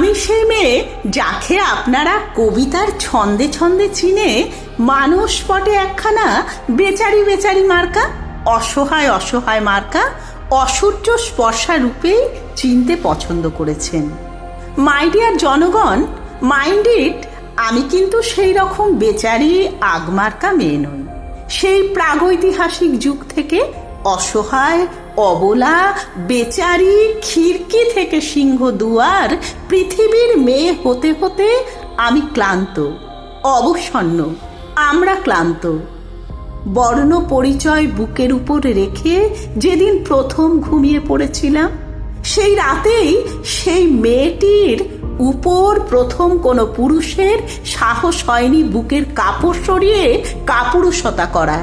আমি সেই মেয়ে যাকে আপনারা কবিতার ছন্দে ছন্দে চিনে মানুষ পটে একখানা বেচারি বেচারি মার্কা, অসহায় অসহায় মার্কা, অসূর্য স্পর্শা রূপেই চিনতে পছন্দ করেছেন। মাই ডিয়ার জনগণ, মাইন্ড ইট, আমি কিন্তু সেই রকম বেচারি আগমার্কা মেয়ে নই। সেই প্রাগৈতিহাসিক যুগ থেকে অসহায় অবলা, বেচারি, খিড়কি থেকে সিংহ দুয়ার, পৃথিবীর মেয়ে হতে হতে আমি ক্লান্ত, অবসন্ন, আমরা ক্লান্ত। বর্ণ পরিচয় বুকের উপর রেখে যেদিন প্রথম ঘুমিয়ে পড়েছিলাম, সেই রাতেই সেই মেয়েটির উপর প্রথম কোনো পুরুষের সাহস হয়নি বুকের কাপড় সরিয়ে কাপুরুষতা করা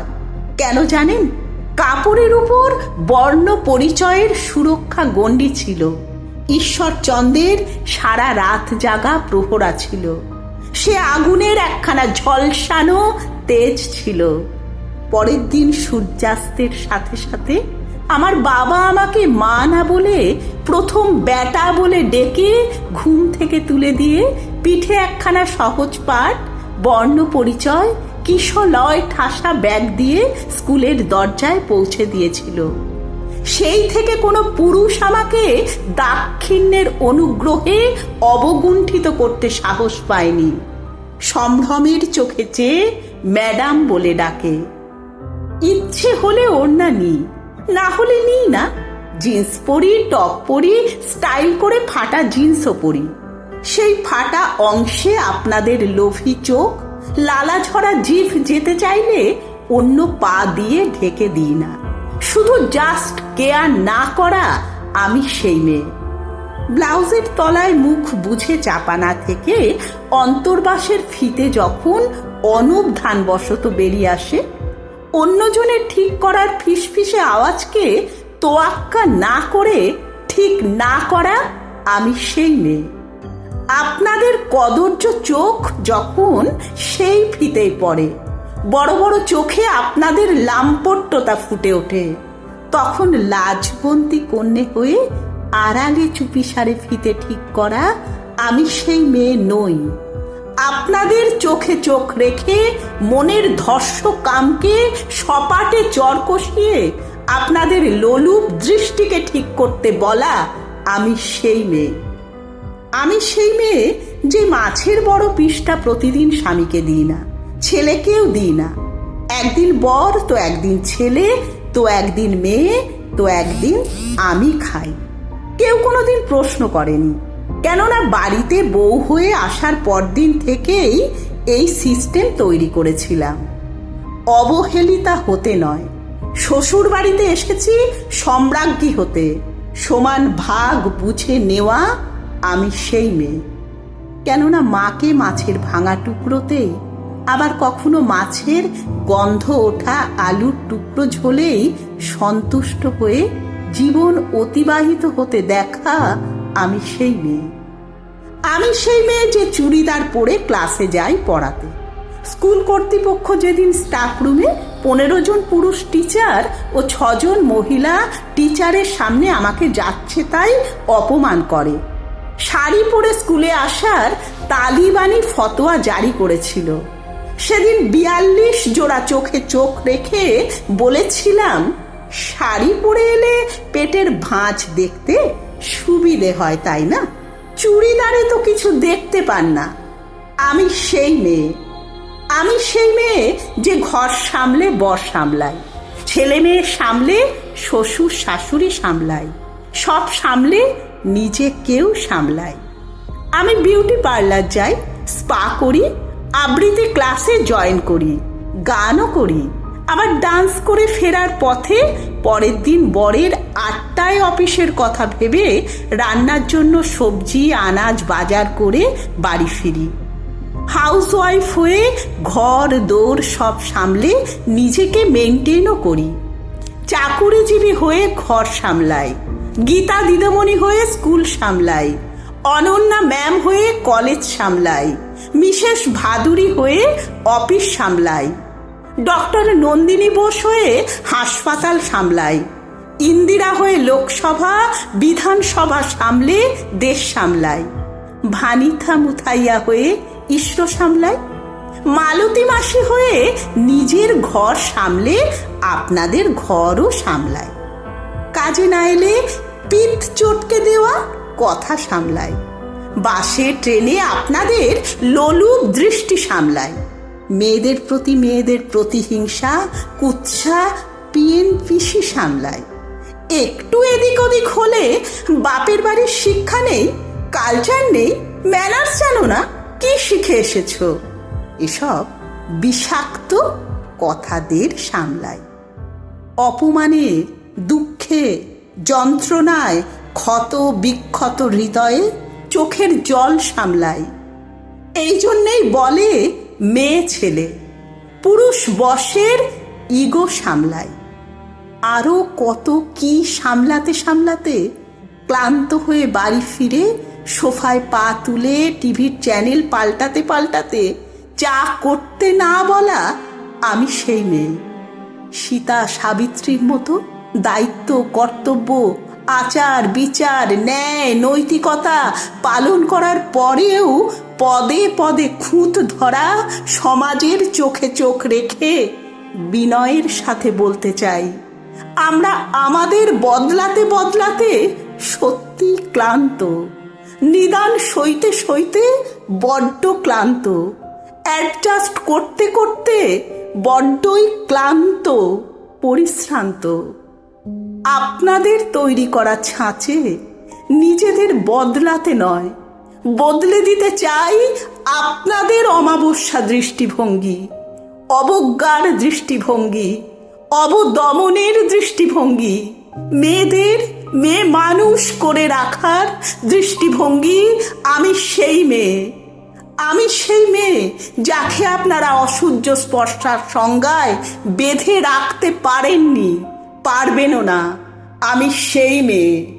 কেন জানেন? কাপড়ের উপর বর্ণ পরিচয়ের সুরক্ষা গণ্ডি ছিল। ঈশ্বরচন্দ্রের সারা রাত জাগা প্রহরা ছিল। সে আগুনের একখানা ঝলসানো তেজ ছিল। পরের দিন সূর্যাস্তের সাথে সাথে আমার বাবা আমাকে মা না বলে প্রথম ব্যাটা বলে ডেকে ঘুম থেকে তুলে দিয়ে পিঠে একখানা সহজ পাঠ, বর্ণ পরিচয় কিশলয় ঠাসা ব্যাগ দিয়ে স্কুলের দরজায় পৌঁছে দিয়েছিল। সেই থেকে কোনো পুরুষ আমাকে দাক্ষিণ্যের অনুগ্রহে অবগুণ্ঠিত করতে সাহস পায়নি। সম্ভ্রমের চোখে চেয়ে ম্যাডাম বলে ডাকে। ইচ্ছে হলে ওড়না নি না হলে নিই না। জিন্স পরি, টপ পরি, স্টাইল করে ফাটা জিন্সও পরি। সেই ফাটা অংশে আপনাদের লোভী চোখ লালা ঝরা জিভ যেতে চাইলে অন্য পা দিয়ে ঢেকে দিই না। শুধু জাস্ট কেয়ার না করা আমি সেই মেয়ে। ব্লাউজের তলায় মুখ বুঝে চাপানা থেকে অন্তর্বাসের ফিতে যখন অনুপ ধানবশত বেরিয়ে আসে অন্যজনের ঠিক করার ফিসফিসে আওয়াজকে তোয়াক্কা না করে ঠিক না করা আমি সেই মেয়ে। আপনাদের কদর্য চোখ যখন সেই ফিতেই পড়ে, বড় বড় চোখে আপনাদের লাম্পট্যতা ফুটে ওঠে, তখন লাজবন্তী কন্যে হয়ে আড়ালে চুপিসারে ফিতে ঠিক করা আমি সেই মেয়ে নই। আপনাদের চোখে চোখ রেখে মনের ধর্ষ কামকে সপাটে চর কষিয়ে আপনাদের লোলুপ দৃষ্টিকে ঠিক করতে বলা আমি সেই মেয়ে। আমি সেই মেয়ে যে মাছের বড় পিসটা প্রতিদিন স্বামীকে দিই না, ছেলেকেও দিই না। একদিন বর, তো একদিন ছেলে, তো একদিন মেয়ে, তো একদিন আমি খাই। কেউ কোনোদিন প্রশ্ন করেনি, কেননা বাড়িতে বউ হয়ে আসার পরদিন থেকেই এই সিস্টেম তৈরি করেছিলাম। অবহেলিতা হতে নয়। শ্বশুর বাড়িতে এসেছি সম্রাজ্ঞী হতে। সমান ভাগ বুঝে নেওয়া আমি সেই মেয়ে। কেননা মাকে মাছের ভাঙা টুকরোতেই, আবার কখনো মাছের গন্ধ ওঠা আলুর টুকরো ঝোলেই সন্তুষ্ট হয়ে জীবন অতিবাহিত হতে দেখা আমি সেই মেয়ে। আমি সেই মেয়ে যে চুড়িদার পরে ক্লাসে যাই পড়াতে। স্কুল কর্তৃপক্ষ যেদিন স্টাফ রুমে পনেরো জন পুরুষ টিচার ও ছজন মহিলা টিচারের সামনে আমাকে যাচ্ছে তাই অপমান করে। শাড়ি পরে স্কুলে আসার তালিবানি ফতোয়া জারি করেছিল। সেদিন বিয়াল্লিশ জোড়া চোখে চোখ রেখে বলেছিলাম, শাড়ি পরে এলে পেটের ভাঁজ দেখতে সুবিধে হয়, তাই না? চুড়িদারে তো কিছু দেখতে পান না। আমি সেই মেয়ে। আমি সেই মেয়ে যে ঘর সামলে বর সামলায়। ছেলে মেয়ে সামলে শ্বশুর শাশুড়ি সামলায়। সব সামলে নিজে কেউ সামলায়। আমি বিউটি পার্লার যাই, স্পা করি, আবৃত্তি ক্লাসে জয়েন করি, গানও করি। আবার ডান্স করে ফেরার পথে পরের দিন বরের আটটায় অফিসের কথা ভেবে রান্নার জন্য সবজি, আনাজ বাজার করে বাড়ি ফিরি। হাউস ওয়াইফ হয়ে ঘর দৌড় সব সামলে নিজেকে মেনটেনও করি। চাকুরিজীবী হয়ে ঘর সামলাই। গীতা দিদিমণি হয়ে স্কুল সামলাই, অনন্যা ম্যাম হয়ে কলেজ সামলাই, মিসেস ভাদুরী হয়ে অফিস সামলাই, ডক্টর নন্দিনী বোস হয়ে হাসপাতাল সামলাই, ইন্দিরা হয়ে লোকসভা, বিধানসভা সামলে দেশ সামলাই ভানিথা মুথাইয়া হয়ে ইস্র সামলায় মালতী মাসি হয়ে নিজের ঘর সামলে আপনাদের ঘরও সামলায় কাজে না এলে পিঠ চটকে দেওয়া কথা সামলায়। বাসে, ট্রেনে আপনাদের লোলুপ দৃষ্টি সামলায়। মেয়েদের প্রতি মেয়েদের প্রতিহিংসা, কুৎসা, পিএনপিসি সামলায়। একটু এদিক ওদিক হলে বাপের বাড়ির শিক্ষা নেই, কালচার নেই, ম্যানার্স জানো না, কি শিখে এসেছ? এসব বিষাক্ত কথাদের সামলায়। অপমানে দুঃখে যন্ত্রণায় ক্ষত বিক্ষত হৃদয়ে চোখের জল সামলায়। এই জন্যেই বলে মেয়ে ছেলে, পুরুষ বসের ইগো সামলায়। আরও কত কি সামলাতে সামলাতে ক্লান্ত হয়ে বাড়ি ফিরে সোফায় পা তুলে টিভির চ্যানেল পাল্টাতে পাল্টাতে চা করতে না বলা আমি সেই মেয়ে। সীতা সাবিত্রীর মতো দায়িত্ব, কর্তব্য, আচার, বিচার, ন্যায়, নৈতিকতা পালন করার পরেও পদে পদে খুঁত ধরা সমাজের চোখে চোখ রেখে বিনয়ের সাথে বলতে চাই, আমরা আমাদের বদলাতে বদলাতে সত্যি ক্লান্ত। নিদান সইতে সইতে বড্ড ক্লান্ত। অ্যাডজাস্ট করতে করতে বড্ডই ক্লান্ত, পরিশ্রান্ত। আপনাদের তৈরি করা ছাঁচে নিজেদের বদলাতে নয়। বদলে দিতে চাই আপনাদের অমাবস্যা দৃষ্টিভঙ্গি, অবজ্ঞার দৃষ্টিভঙ্গি, অবদমনের দৃষ্টিভঙ্গি, মেয়েদের, মেয়ে মানুষ করে রাখার দৃষ্টিভঙ্গি আমি সেই মেয়ে। আমি সেই মেয়ে যাকে আপনারা অসূর্য স্পর্শার সংজ্ঞায় বেঁধে রাখতে পারেননি। পারবেনও না। আমি সেই মেয়ে।